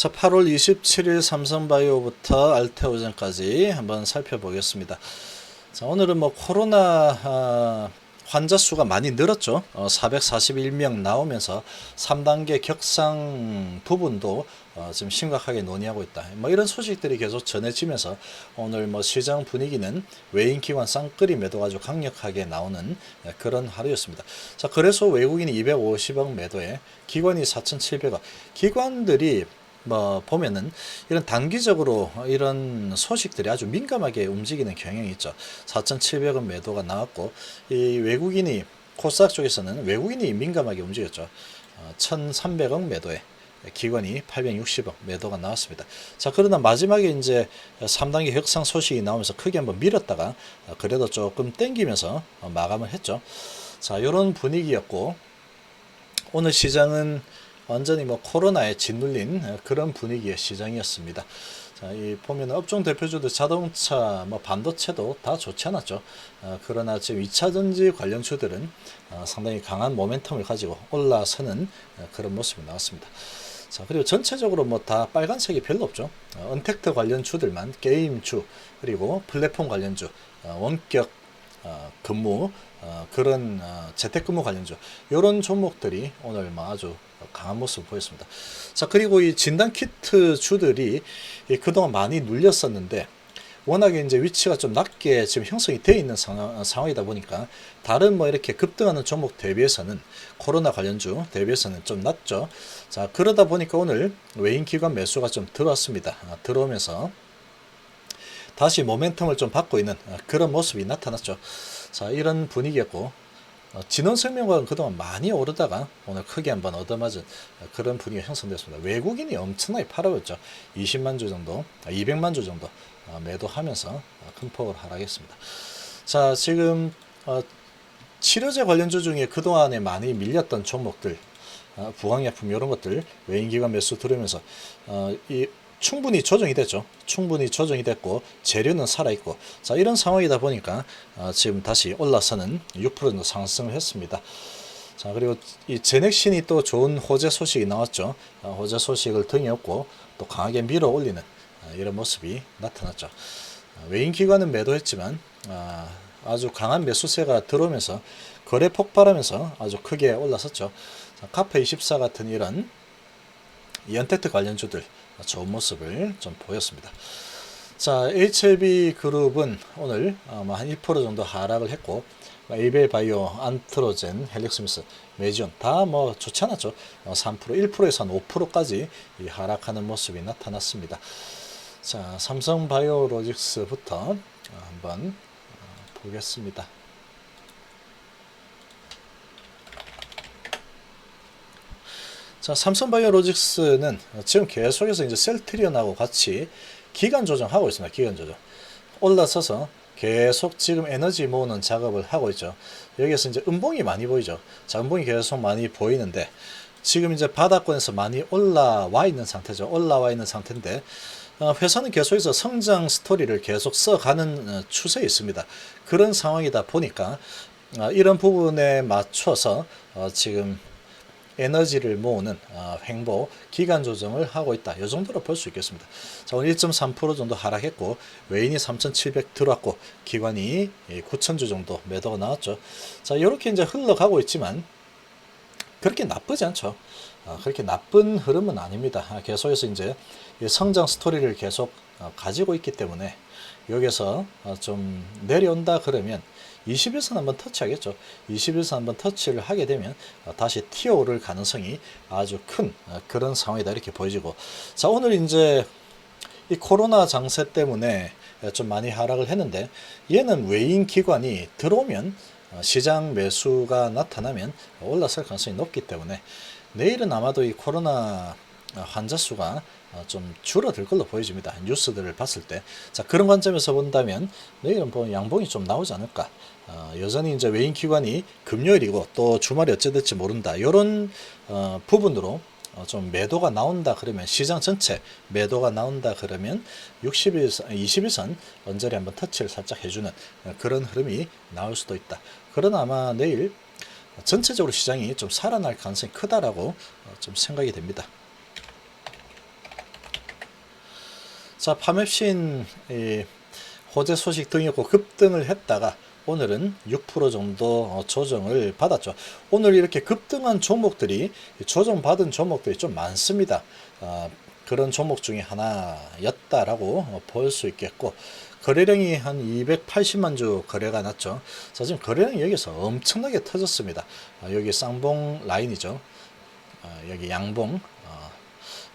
자, 8월 27일 삼성바이오부터 알테오젠까지 한번 살펴보겠습니다. 자, 오늘은 뭐 코로나 아, 환자 수가 많이 늘었죠. 어, 441명 나오면서 3단계 격상 부분도 어, 지금 심각하게 논의하고 있다. 뭐 이런 소식들이 계속 전해지면서 오늘 뭐 시장 분위기는 외인 기관 쌍끌이 매도가 아주 강력하게 나오는 예, 그런 하루였습니다. 자, 그래서 외국인이 250억 매도에 기관이 4,700억. 기관들이 뭐 보면은 이런 단기적으로 이런 소식들이 아주 민감하게 움직이는 경향이 있죠. 4,700원 매도가 나왔고 이 외국인이 코스닥 쪽에서는 외국인이 민감하게 움직였죠. 어, 1,300억 매도에 기관이 860억 매도가 나왔습니다. 자, 그러나 마지막에 이제 3단계 혁상 소식이 나오면서 크게 한번 밀었다가 어, 그래도 조금 땡기면서 어, 마감을 했죠. 자, 이런 분위기였고 오늘 시장은 완전히 뭐 코로나에 짓눌린 그런 분위기의 시장이었습니다. 자, 이 보면 업종 대표주들 자동차, 뭐 반도체도 다 좋지 않았죠. 어, 그러나 지금 2차 전지 관련주들은 어, 상당히 강한 모멘텀을 가지고 올라서는 어, 그런 모습이 나왔습니다. 자, 그리고 전체적으로 뭐 다 빨간색이 별로 없죠. 어, 언택트 관련 주들만 게임주, 그리고 플랫폼 관련 주, 어, 원격 어, 근무 어, 그런 어, 재택근무 관련주 이런 종목들이 오늘 뭐 아주 강한 모습을 보였습니다. 자 그리고 이 진단 키트 주들이 이 그동안 많이 눌렸었는데 워낙에 이제 위치가 좀 낮게 지금 형성이 되어 있는 상황, 상황이다 보니까 다른 뭐 이렇게 급등하는 종목 대비해서는 코로나 관련주 대비해서는 좀 낮죠. 자 그러다 보니까 오늘 외인 기관 매수가 좀 들어왔습니다. 아, 들어오면서 다시 모멘텀을 좀 받고 있는 어, 그런 모습이 나타났죠. 자, 이런 분위기였고, 어, 진원생명과는 그동안 많이 오르다가 오늘 크게 한번 얻어맞은 어, 그런 분위기가 형성됐습니다. 외국인이 엄청나게 팔아버렸죠. 20만 주 정도, 아, 200만 주 정도 어, 매도하면서 어, 큰 폭으로 하락했습니다. 자, 지금 어, 치료제 관련주 중에 그동안에 많이 밀렸던 종목들, 어, 부강약품 이런 것들 외인기관 매수 들으면서 충분히 조정이 됐죠. 충분히 조정이 됐고 재료는 살아 있고 자 이런 상황이다 보니까 어, 지금 다시 올라서는 6% 정도 상승을 했습니다. 자 그리고 이 제넥신이 또 좋은 호재 소식이 나왔죠. 어, 호재 소식을 등에 업고 또 강하게 밀어 올리는 어, 이런 모습이 나타났죠. 어, 외인 기관은 매도했지만 아, 아주 강한 매수세가 들어오면서 거래 폭발하면서 아주 크게 올라섰죠. 자, 카페24 같은 이런 연택트 관련주들 좋은 모습을 좀 보였습니다. 자, HLB 그룹은 오늘 아마 한 1% 정도 하락을 했고, 에이벨 바이오, 안트로젠, 헬릭스미스, 메지온 다 뭐 좋지 않았죠. 3%, 1%에서 한 5%까지 이 하락하는 모습이 나타났습니다. 자, 삼성 바이오로직스부터 한번 어, 보겠습니다. 자, 삼성바이오로직스는 지금 계속해서 이제 셀트리온하고 같이 기간 조정하고 있습니다. 기간 조정. 올라서서 계속 지금 에너지 모으는 작업을 하고 있죠. 여기에서 이제 음봉이 많이 보이죠. 자, 음봉이 계속 많이 보이는데 지금 이제 바닥권에서 많이 올라와 있는 상태죠. 올라와 있는 상태인데 어, 회사는 계속해서 성장 스토리를 계속 써가는 어, 추세에 있습니다. 그런 상황이다 보니까 어, 이런 부분에 맞춰서 어, 지금 에너지를 모으는 어, 횡보 기간 조정을 하고 있다. 이 정도로 볼 수 있겠습니다. 자, 오늘 1.3% 정도 하락했고 외인이 3,700 들어왔고 기관이 9,000주 정도 매도가 나왔죠. 자, 이렇게 이제 흘러가고 있지만 그렇게 나쁘지 않죠. 어, 그렇게 나쁜 흐름은 아닙니다. 아, 계속해서 이제 이 성장 스토리를 계속 어, 가지고 있기 때문에 여기서 어, 좀 내려온다 그러면 20일선 한번 터치하겠죠. 20일선 한번 터치를 하게 되면 어, 다시 튀어오를 가능성이 아주 큰 어, 그런 상황이다 이렇게 보여지고 자 오늘 이제 이 코로나 장세 때문에 좀 많이 하락을 했는데 얘는 외인 기관이 들어오면 어, 시장 매수가 나타나면 올라설 가능성이 높기 때문에 내일은 아마도 이 코로나 환자 수가 어, 좀 줄어들 걸로 보여집니다. 뉴스들을 봤을 때. 자, 그런 관점에서 본다면 내일은 뭐 양봉이 좀 나오지 않을까. 어, 여전히 이제 외인 기관이 금요일이고 또 주말이 어찌 될지 모른다. 이런 어, 부분으로 어, 좀 매도가 나온다 그러면 시장 전체 매도가 나온다 그러면 60일, 20일선 언저리 한번 터치를 살짝 해주는 어, 그런 흐름이 나올 수도 있다. 그러나 아마 내일 전체적으로 시장이 좀 살아날 가능성이 크다라고 어, 좀 생각이 됩니다. 자, 파맵신 이 호재 소식 등이었고 급등을 했다가 오늘은 6% 정도 어, 조정을 받았죠. 오늘 이렇게 급등한 종목들이 조정받은 종목들이 좀 많습니다. 아, 그런 종목 중에 하나였다라고 볼 수 있겠고 거래량이 한 280만 주 거래가 났죠. 자, 지금 거래량이 여기서 엄청나게 터졌습니다. 아, 여기 쌍봉 라인이죠. 아, 여기 양봉 어,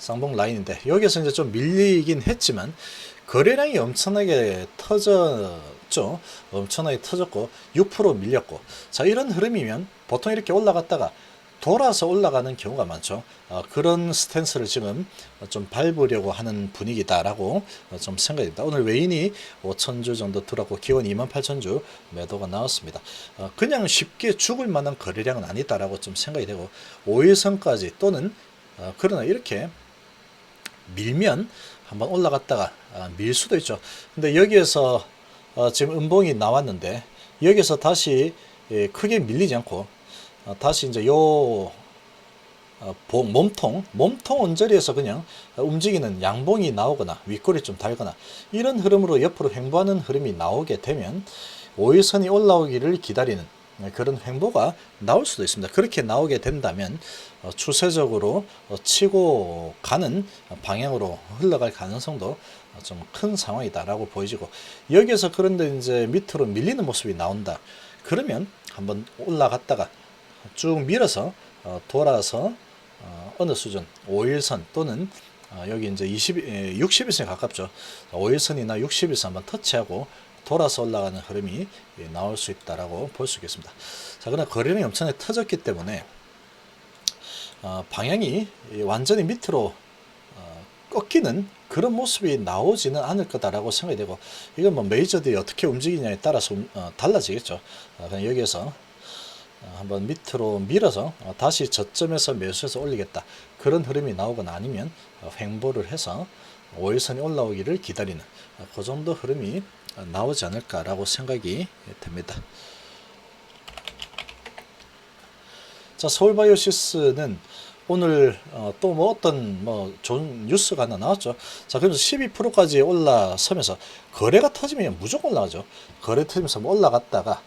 쌍봉 라인인데 여기서 이제 좀 밀리긴 했지만 거래량이 엄청나게 터졌죠. 엄청나게 터졌고 6% 밀렸고 자 이런 흐름이면 보통 이렇게 올라갔다가 돌아서 올라가는 경우가 많죠. 어, 그런 스탠스를 지금 좀 밟으려고 하는 분위기다라고 어, 좀 생각이 듭니다. 오늘 외인이 5천주 정도 들었고 기원 2만 8천주 매도가 나왔습니다. 어, 그냥 쉽게 죽을 만한 거래량은 아니다라고 좀 생각이 되고 5일선까지 또는 어, 그러나 이렇게 밀면 한번 올라갔다가 아, 밀 수도 있죠. 근데 여기에서 어, 지금 음봉이 나왔는데 여기서 다시 예, 크게 밀리지 않고 어, 다시 이제 요 어, 봉, 몸통, 몸통 언저리에서 그냥 움직이는 양봉이 나오거나 윗골이 좀 달거나 이런 흐름으로 옆으로 횡보하는 흐름이 나오게 되면 5일선이 올라오기를 기다리는 네, 그런 횡보가 나올 수도 있습니다. 그렇게 나오게 된다면 어, 추세적으로 어, 치고 가는 방향으로 흘러갈 가능성도 좀 큰 상황이다라고 보여지고 여기에서 그런데 이제 밑으로 밀리는 모습이 나온다. 그러면 한번 올라갔다가 쭉 밀어서 어, 돌아서 어, 어느 수준 5일선 또는 어, 여기 이제 20, 60일선에 가깝죠. 5일선이나 60일선 한번 터치하고 돌아서 올라가는 흐름이 예, 나올 수 있다라고 볼 수 있겠습니다. 자, 그러나 거래량이 엄청나게 터졌기 때문에 어, 방향이 이 완전히 밑으로 어, 꺾이는 그런 모습이 나오지는 않을 거다라고 생각이 되고 이건 뭐 메이저들이 어떻게 움직이냐에 따라서 음- 어, 달라지겠죠. 어, 그냥 여기에서 어, 한번 밑으로 밀어서 어, 다시 저점에서 매수해서 올리겠다 그런 흐름이 나오거나 아니면 어, 횡보를 해서 5일선이 올라오기를 기다리는 어, 그 정도 흐름이 어, 나오지 않을까라고 생각이 됩니다. 자, 서울바이오시스는 오늘 어, 또뭐 어떤 뭐 좋은 뉴스가 하나 나왔죠. 자, 그래서 12%까지 올라서면서 거래가 터지면 무조건 올라가죠. 거래 터지면서 뭐 올라갔다가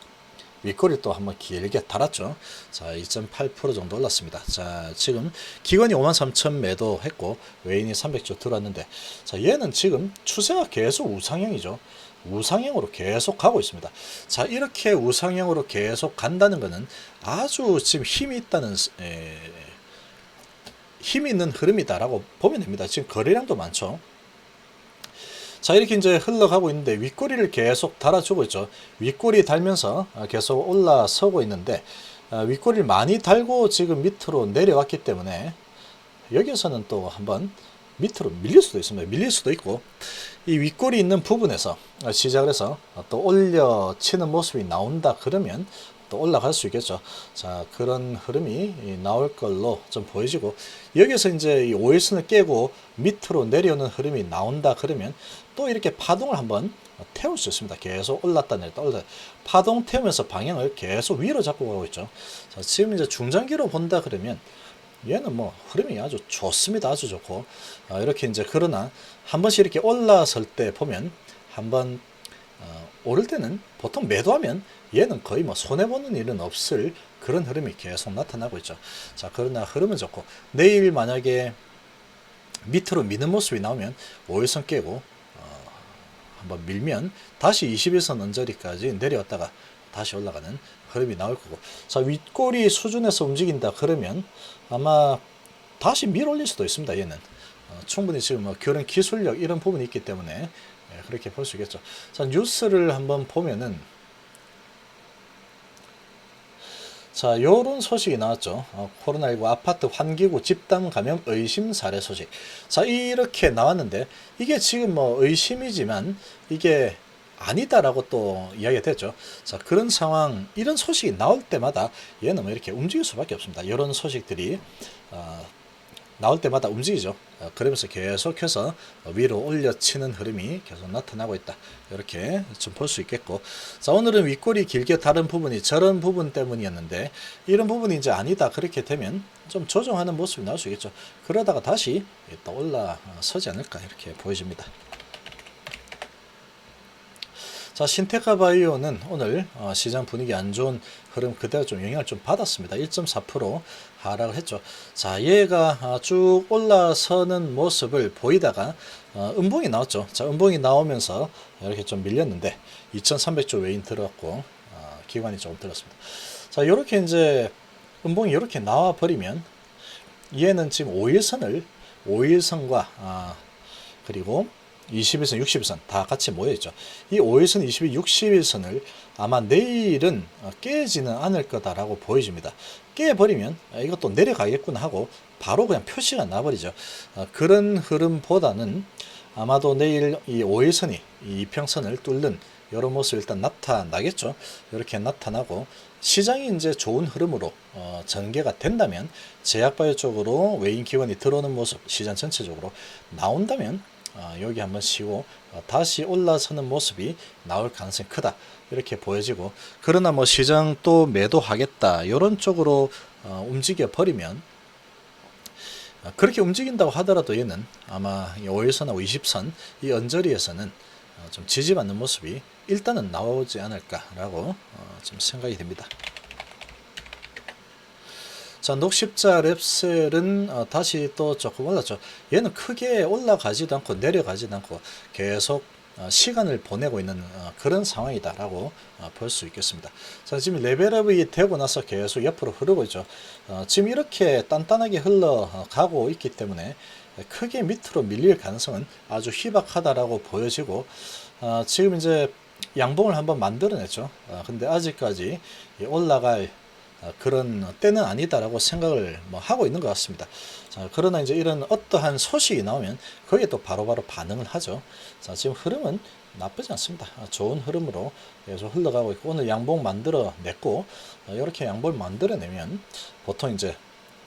윗꼬리 또 한번 길게 달았죠. 자, 2.8% 정도 올랐습니다. 자, 지금 기관이 5만 3천 매도했고 외인이 300조 들어왔는데 자, 얘는 지금 추세가 계속 우상향이죠. 우상향으로 계속 가고 있습니다. 자, 이렇게 우상향으로 계속 간다는 것은 아주 지금 힘이 있다는 에, 힘이 있는 흐름이다라고 보면 됩니다. 지금 거래량도 많죠. 자 이렇게 이제 흘러가고 있는데 윗꼬리를 계속 달아주고 있죠. 윗꼬리 달면서 아, 계속 올라서고 있는데 아, 윗꼬리를 많이 달고 지금 밑으로 내려왔기 때문에 여기서는 또 한번 밑으로 밀릴 수도 있습니다. 밀릴 수도 있고 이 윗골이 있는 부분에서 시작을 해서 또 올려치는 모습이 나온다 그러면 또 올라갈 수 있겠죠. 자 그런 흐름이 나올 걸로 좀 보여지고 여기서 이제 이 5일선을 깨고 밑으로 내려오는 흐름이 나온다 그러면 또 이렇게 파동을 한번 태울 수 있습니다. 계속 올랐다 내렸다 올랐다 파동 태우면서 방향을 계속 위로 잡고 가고 있죠. 자 지금 이제 중장기로 본다 그러면 얘는 뭐 흐름이 아주 좋습니다. 아주 좋고 어, 이렇게 이제 그러나 한 번씩 이렇게 올라설 때 보면 한번 어, 오를 때는 보통 매도하면 얘는 거의 뭐 손해 보는 일은 없을 그런 흐름이 계속 나타나고 있죠. 자 그러나 흐름은 좋고 내일 만약에 밑으로 미는 모습이 나오면 5일선 깨고 어, 한번 밀면 다시 21선 언저리까지 내려왔다가 다시 올라가는 흐름이 나올 거고. 자 윗골이 수준에서 움직인다 그러면 아마 다시 밀 올릴 수도 있습니다 얘는. 어, 충분히 지금 뭐 그런 기술력 이런 부분이 있기 때문에 예, 그렇게 볼 수 있겠죠. 자 뉴스를 한번 보면은 자, 요런 소식이 나왔죠. 어, 코로나19 아파트 환기구 집단 감염 의심 사례 소식. 자, 이렇게 나왔는데, 이게 지금 뭐 의심이지만, 이게 아니다라고 또 이야기가 됐죠. 자, 그런 상황, 이런 소식이 나올 때마다 얘는 뭐 이렇게 움직일 수밖에 없습니다. 이런 소식들이, 어, 나올 때마다 움직이죠. 어, 그러면서 계속해서 위로 올려치는 흐름이 계속 나타나고 있다. 이렇게 좀 볼 수 있겠고. 자, 오늘은 윗골이 길게 다른 부분이 저런 부분 때문이었는데, 이런 부분이 이제 아니다. 그렇게 되면 좀 조정하는 모습이 나올 수 있겠죠. 그러다가 다시 또 올라서지 않을까. 이렇게 보여집니다. 자, 신테카 바이오는 오늘 어, 시장 분위기 안 좋은 흐름 그대로 좀 영향을 좀 받았습니다. 1.4% 하락을 했죠. 자, 얘가 아, 쭉 올라서는 모습을 보이다가 어, 음봉이 나왔죠. 자, 음봉이 나오면서 이렇게 좀 밀렸는데 2,300조 외인 들어갔고 어, 기관이 조금 들었습니다. 자, 이렇게 이제 음봉이 이렇게 나와 버리면 얘는 지금 5일선을 5일선과 아, 그리고 20일선, 60일선 다 같이 모여 있죠. 이 5일선, 20일, 60일선을 아마 내일은 어, 깨지는 않을 거다라고 보여집니다. 깨버리면 아, 이것도 내려가겠구나 하고 바로 그냥 표시가 나버리죠. 어, 그런 흐름보다는 아마도 내일 이 5일선이 이 이평선을 뚫는 이런 모습 일단 나타나겠죠. 이렇게 나타나고 시장이 이제 좋은 흐름으로 어, 전개가 된다면 제약바이오 쪽으로 외인 기관이 들어오는 모습 시장 전체적으로 나온다면 어, 여기 한번 쉬고 어, 다시 올라서는 모습이 나올 가능성이 크다 이렇게 보여지고 그러나 뭐 시장 또 매도하겠다 이런 쪽으로 어, 움직여 버리면 어, 그렇게 움직인다고 하더라도 얘는 아마 5일선하고 20선 이 언저리에서는 어, 좀 지지받는 모습이 일단은 나오지 않을까라고 어, 좀 생각이 됩니다. 자, 녹십자 랩셀은 어, 다시 또 조금 올랐죠. 얘는 크게 올라가지도 않고 내려가지도 않고 계속 어, 시간을 보내고 있는 어, 그런 상황이다라고 어, 볼수 있겠습니다. 자, 지금 레벨업이 되고 나서 계속 옆으로 흐르고 있죠. 어, 지금 이렇게 단단하게 흘러가고 있기 때문에 크게 밑으로 밀릴 가능성은 아주 희박하다라고 보여지고 어, 지금 이제 양봉을 한번 만들어냈죠. 어, 근데 아직까지 이 올라갈 어, 그런 때는 아니다라고 생각을 뭐 하고 있는 것 같습니다. 자, 그러나 이제 이런 어떠한 소식이 나오면 거기에 또 바로바로 반응을 하죠. 자, 지금 흐름은 나쁘지 않습니다. 아, 좋은 흐름으로 계속 흘러가고 있고 오늘 양봉 만들어 냈고 어, 이렇게 양봉을 만들어 내면 보통 이제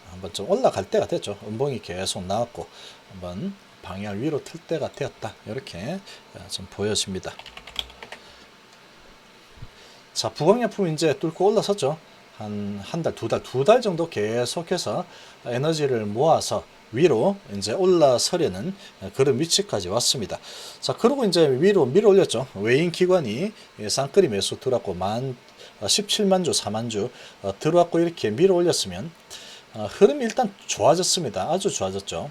한번 좀 올라갈 때가 됐죠. 음봉이 계속 나왔고 한번 방향 위로 틀 때가 되었다. 이렇게 어, 좀 보여집니다. 자, 부광약품 이제 뚫고 올라섰죠. 한 한 달, 두 달, 두 달 정도 계속해서 에너지를 모아서 위로 이제 올라서려는 그런 위치까지 왔습니다. 자, 그리고 이제 위로 밀어 올렸죠. 외인 기관이 쌍끌이 매수 들어왔고 만 17만 주, 4만 주 어, 들어왔고 이렇게 밀어 올렸으면 어, 흐름이 일단 좋아졌습니다. 아주 좋아졌죠.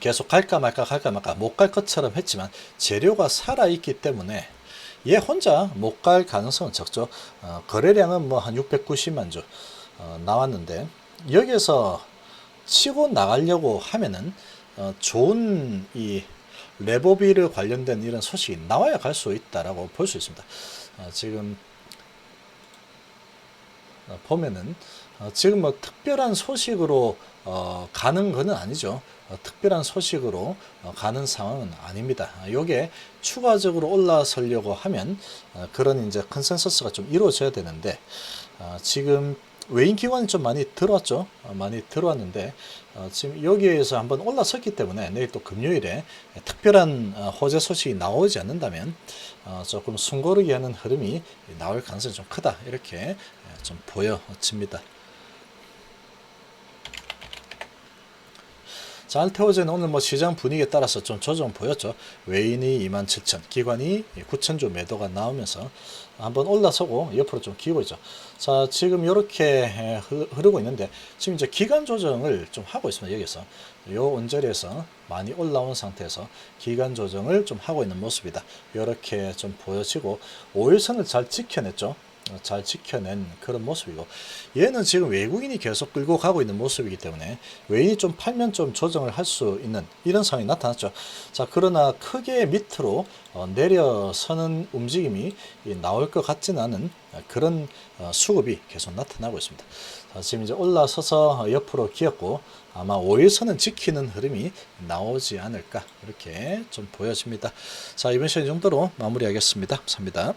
계속 갈까 말까 갈까 말까 못 갈 것처럼 했지만 재료가 살아 있기 때문에 얘 혼자 못 갈 가능성은 적죠. 어, 거래량은 뭐 한 690만 주 어, 나왔는데 여기에서 치고 나가려고 하면은 어, 좋은 이 레보비를 관련된 이런 소식이 나와야 갈 수 있다라고 볼 수 있습니다. 어, 지금 어, 보면은 어, 지금 뭐 특별한 소식으로 어, 가는 것은 아니죠. 어, 특별한 소식으로 어, 가는 상황은 아닙니다. 아, 요게 추가적으로 올라서려고 하면 어, 그런 이제 컨센서스가 좀 이루어져야 되는데 어, 지금 외인 기관이 좀 많이 들어왔죠. 어, 많이 들어왔는데 어, 지금 여기에서 한번 올라섰기 때문에 내일 또 금요일에 특별한 어, 호재 소식이 나오지 않는다면 어, 조금 숨고르기 하는 흐름이 나올 가능성이 좀 크다 이렇게 예, 좀 보여집니다. 자, 알테오제는 오늘 뭐 시장 분위기에 따라서 좀 조정 보였죠. 외인이 27,000, 기관이 9,000 조 매도가 나오면서 한번 올라서고 옆으로 좀 기고 있죠. 자, 지금 이렇게 흐르고 있는데 지금 이제 기간 조정을 좀 하고 있습니다. 여기서 요 언저리에서 많이 올라온 상태에서 기간 조정을 좀 하고 있는 모습이다. 이렇게 좀 보여지고 5일선을 잘 지켜냈죠. 어, 잘 지켜낸 그런 모습이고 얘는 지금 외국인이 계속 끌고 가고 있는 모습이기 때문에 외인이 좀 팔면 좀 조정을 할 수 있는 이런 상황이 나타났죠. 자 그러나 크게 밑으로 어, 내려서는 움직임이 나올 것 같지는 않은 그런 어, 수급이 계속 나타나고 있습니다. 자, 지금 이제 올라서서 옆으로 기었고 아마 5일선은 지키는 흐름이 나오지 않을까 이렇게 좀 보여집니다. 자 이번 시간 정도로 마무리하겠습니다. 감사합니다.